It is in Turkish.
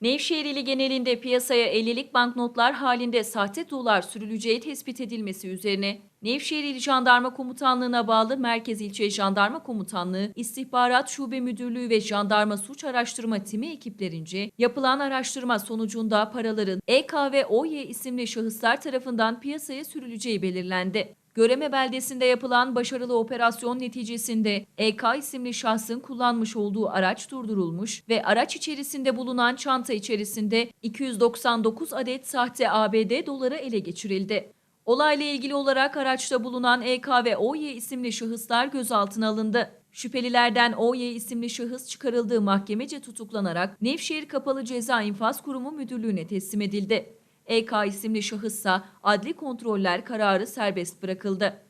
Nevşehir ili genelinde piyasaya 50'lik banknotlar halinde sahte dolar sürüleceği tespit edilmesi üzerine Nevşehir İl Jandarma Komutanlığı'na bağlı Merkez İlçe Jandarma Komutanlığı, İstihbarat Şube Müdürlüğü ve Jandarma Suç Araştırma Timi ekiplerince yapılan araştırma sonucunda paraların EK ve OY isimli şahıslar tarafından piyasaya sürüleceği belirlendi. Göreme beldesinde yapılan başarılı operasyon neticesinde EK isimli şahsın kullanmış olduğu araç durdurulmuş ve araç içerisinde bulunan çanta içerisinde 299 adet sahte ABD doları ele geçirildi. Olayla ilgili olarak araçta bulunan EK ve OY isimli şahıslar gözaltına alındı. Şüphelilerden OY isimli şahıs çıkarıldığı mahkemece tutuklanarak Nevşehir Kapalı Ceza İnfaz Kurumu Müdürlüğü'ne teslim edildi. EK isimli şahıssa adli kontroller kararı serbest bırakıldı.